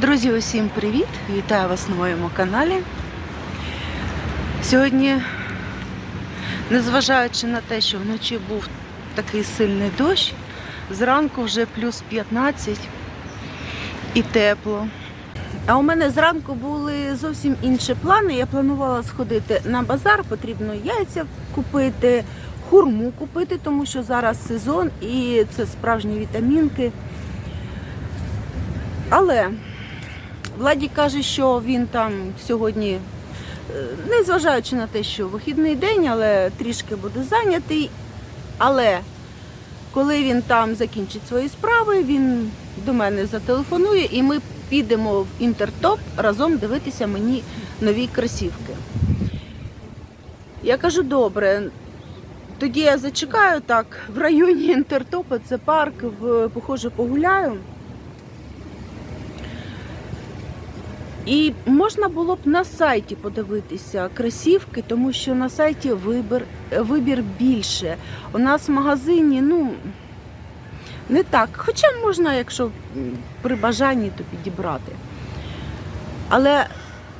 Друзі, усім привіт! Вітаю вас на моєму каналі. Сьогодні, незважаючи на те, що вночі був такий сильний дощ, зранку вже плюс 15 і тепло. А у мене зранку були зовсім інші плани. Я планувала сходити на базар, потрібно яйця купити, хурму купити, тому що зараз сезон і це справжні вітамінки. Але Владі каже, що він там сьогодні, е, незважаючи на те, що вихідний день, але трішки буде зайнятий. Але коли він там закінчить свої справи, він до мене зателефонує і ми підемо в інтертоп разом дивитися мені нові кросівки. Я кажу, добре. Тоді я зачекаю так в районі інтертопа, це парк, похоже, погуляю. І можна було б на сайті подивитися кросівки, тому що на сайті вибір, вибір більше. У нас в магазині, ну, не так. Хоча можна, якщо при бажанні, то підібрати. Але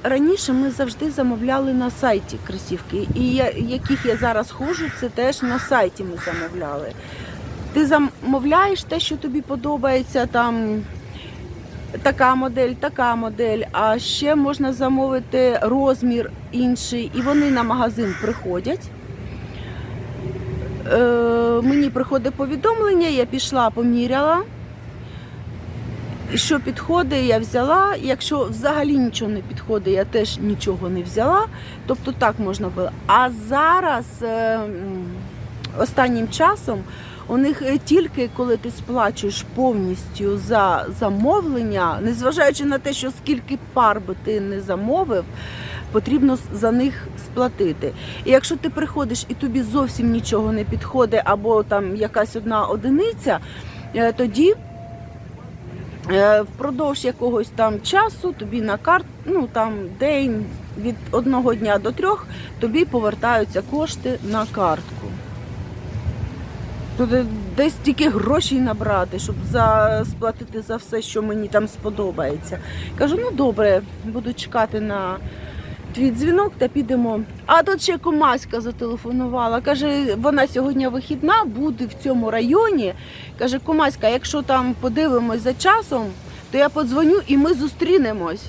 раніше ми завжди замовляли на сайті кросівки. І яких я зараз ходжу, це теж на сайті ми замовляли. Ти замовляєш те, що тобі подобається, там така модель, така модель. А ще можна замовити розмір інший, і вони на магазин приходять. Е, мені приходить повідомлення, я пішла, поміряла. Що підходить, я взяла. Якщо взагалі нічого не підходить, я теж нічого не взяла. Тобто так можна було. А зараз е, останнім часом у них е, тільки коли ти сплачуєш повністю за замовлення, незважаючи на те, що скільки пар би ти не замовив, потрібно за них сплатити. І якщо ти приходиш і тобі зовсім нічого не підходить, або там якась одна одиниця, е, тоді е, впродовж якогось там часу тобі на карт, ну там день від одного дня до трьох, тобі повертаються кошти на картку. Туди десь тільки грошей набрати, щоб за, сплатити за все, що мені там сподобається. Кажу, ну добре, буду чекати на твій дзвінок та підемо. А тут ще Комаська зателефонувала. Каже, вона сьогодні вихідна, буде в цьому районі. Каже, Комаська, якщо там подивимось за часом, то я подзвоню і ми зустрінемось.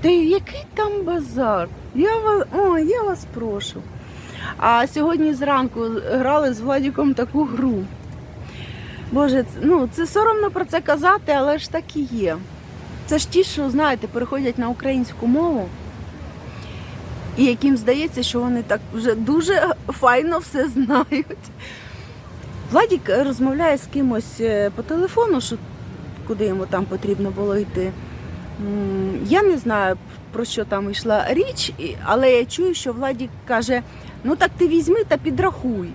Та який там базар? Я вас, о, я вас прошу. А сьогодні зранку грали з Владіком таку гру. Боже, ну це соромно про це казати, але ж так і є. Це ж ті, що, знаєте, переходять на українську мову, і яким здається, що вони так вже дуже файно все знають. Владік розмовляє з кимось е, по телефону, що куди йому там потрібно було йти. Я не знаю, про що там йшла річ, але я чую, що Владік каже: ну так ти візьми та підрахуй.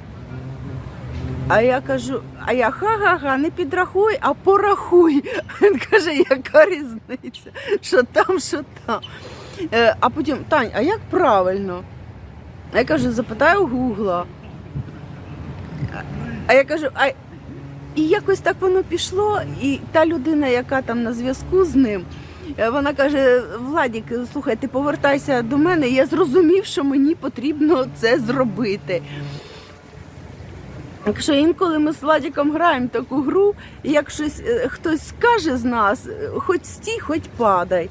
А я кажу, а я ха-ха-ха, не підрахуй, а порахуй. Він каже, яка різниця? Що там, що там. Е, А потім, Тань, а як правильно? Я кажу, запитаю Гугла. А я кажу, а і якось так воно пішло, і та людина, яка там на зв'язку з ним, вона каже: Владік, слухай, ти повертайся до мене. Я зрозумів, що мені потрібно це зробити. Якщо інколи ми з Владіком граємо таку гру, як щось е, хтось скаже з нас, е, хоч стій, хоч падай.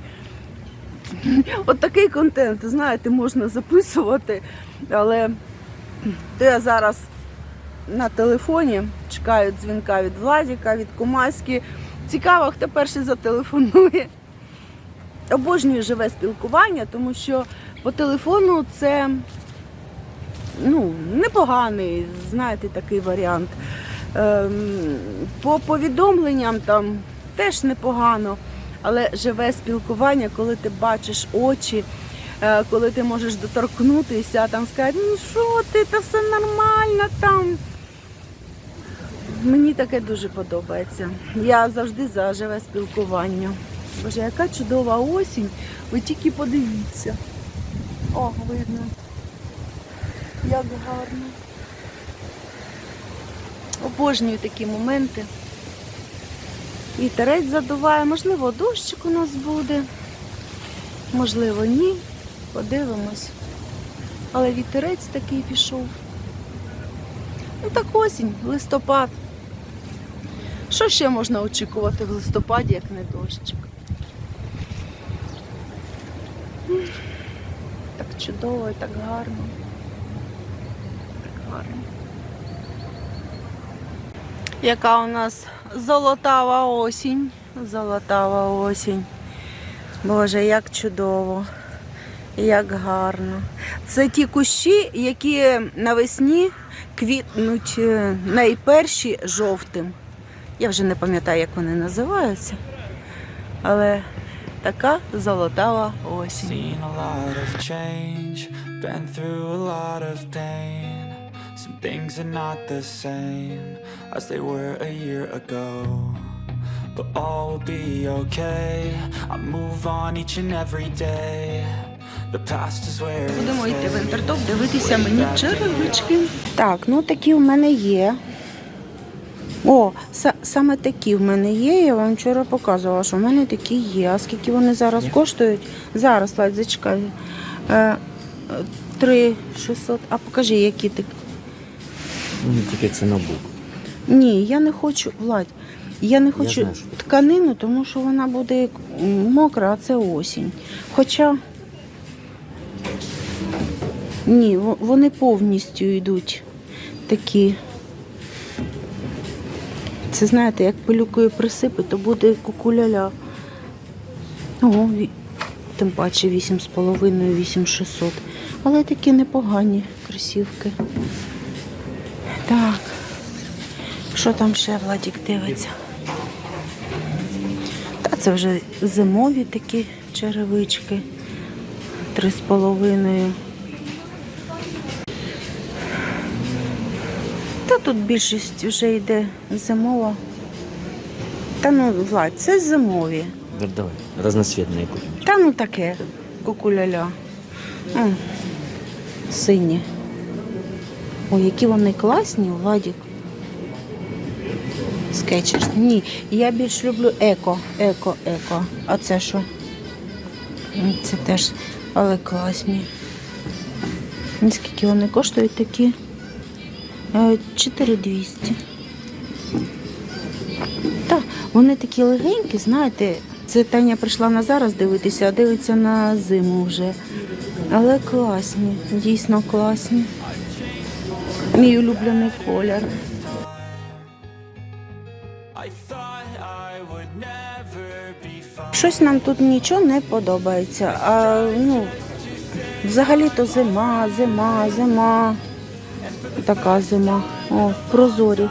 От такий контент, знаєте, можна записувати, але то я зараз на телефоні чекаю дзвінка від Владіка, від Кумаськи. Цікаво, хто перший зателефонує. Обожнюю живе спілкування, тому що по телефону це ну, непоганий, знаєте, такий варіант. Ем, по повідомленням там теж непогано, але живе спілкування, коли ти бачиш очі, е, коли ти можеш доторкнутися, там сказати, ну що ти, та все нормально там. Мені таке дуже подобається. Я завжди за живе спілкування. Боже, яка чудова осінь. Ви тільки подивіться. О, видно. Як гарно. Обожнюю такі моменти. Вітерець задуває, можливо, дощик у нас буде. Можливо, ні. Подивимось. Але вітерець такий пішов. Ну так осінь, листопад. Що ще можна очікувати в листопаді, як не дощик? Так чудово і так гарно. Так гарно. Яка у нас золотава осінь. Золотава осінь. Боже, як чудово, як гарно. Це ті кущі, які навесні квітнуть е, найперші жовтим. Я вже не пам'ятаю, як вони називаються. Але така золотава осінь. Seen a lot of change, been through a lot of pain. Some things are not the same as they were a year ago. But all will be okay. I move on each and every day. The past is where it Будемо йти в stays. інтертоп, дивитися мені черевички. Так, ну такі в мене є. О, са- саме такі в мене є. Я вам вчора показувала, що в мене такі є. А скільки вони зараз коштують? Зараз, Ладь, зачекай. Е, е, 600. А покажи, які ти. Ну, тільки це ноутбук. Ні, я не хочу, Владь, я не хочу знаю, тканину, тому що вона буде мокра, а це осінь. Хоча ні, вони повністю йдуть такі. Це знаєте, як пилюкою присипи, то буде кукуляля. О, тим паче 8,5-8600. Але такі непогані кросівки. Так, що там ще Владік дивиться? Та це вже зимові такі черевички. 3,5. Та тут більшість вже йде зимова. Та ну, Влад, це зимові. Давай, разноцветные купим. Та ну таке, кукуляля. М, Сині. Ой, які вони класні, Владік. Скетчерс. Ні, я більш люблю еко, еко, еко. А це що? Це теж, але класні. Скільки вони коштують такі? Е, 4200. Так, вони такі легенькі, знаєте, це Таня прийшла на зараз дивитися, а дивиться на зиму вже. Але класні, дійсно класні. Мій улюблений колір. Щось нам тут нічого не подобається. А ну, взагалі-то зима, зима, зима. Така зима. О, прозорі.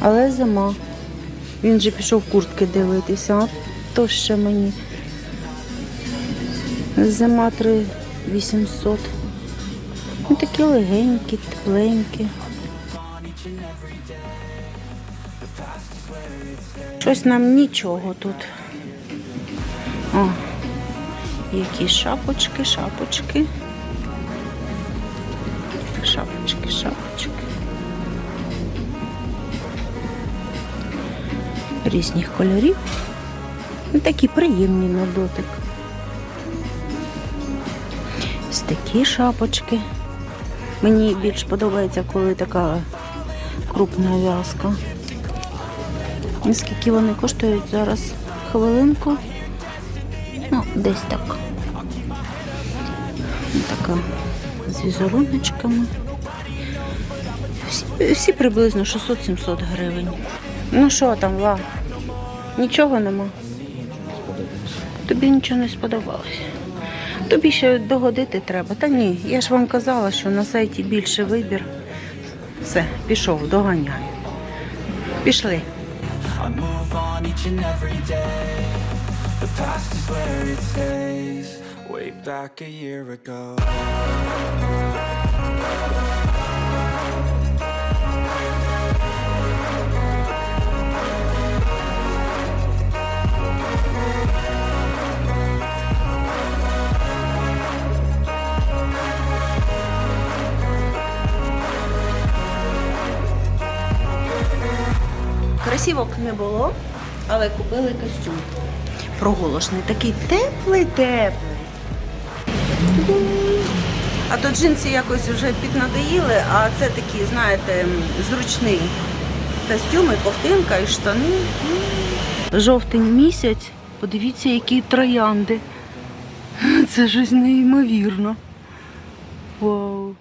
Але зима. Він же пішов куртки дивитися, а то ще мені. Зима 3800. Ну такі легенькі, тепленькі. Щось нам нічого тут. О, які шапочки, шапочки. Шапочки, шапочки. Різних кольорів. Ну, Такі приємні на дотик. Ось такі шапочки. Мені більш подобається, коли така крупна в'язка. І Скільки вони коштують зараз? Хвилинку. Ну, десь так. Така з візеруночками. Всі, всі приблизно 600-700 гривень. Ну що там, Ла? Нічого нема. Тобі нічого не сподобалось. Тобі ще догодити треба. Та ні, я ж вам казала, що на сайті більше вибір. Все, пішов, доганяю. Пішли. The past is where it stays way back a year ago. Красівок не було, але купили костюм. Проголошний такий теплий-теплий. А то джинси якось вже піднадоїли, а це такий, знаєте, зручний костюм, і ковтинка, і штани. Жовтень місяць, подивіться, які троянди. Це щось неймовірно. Вау.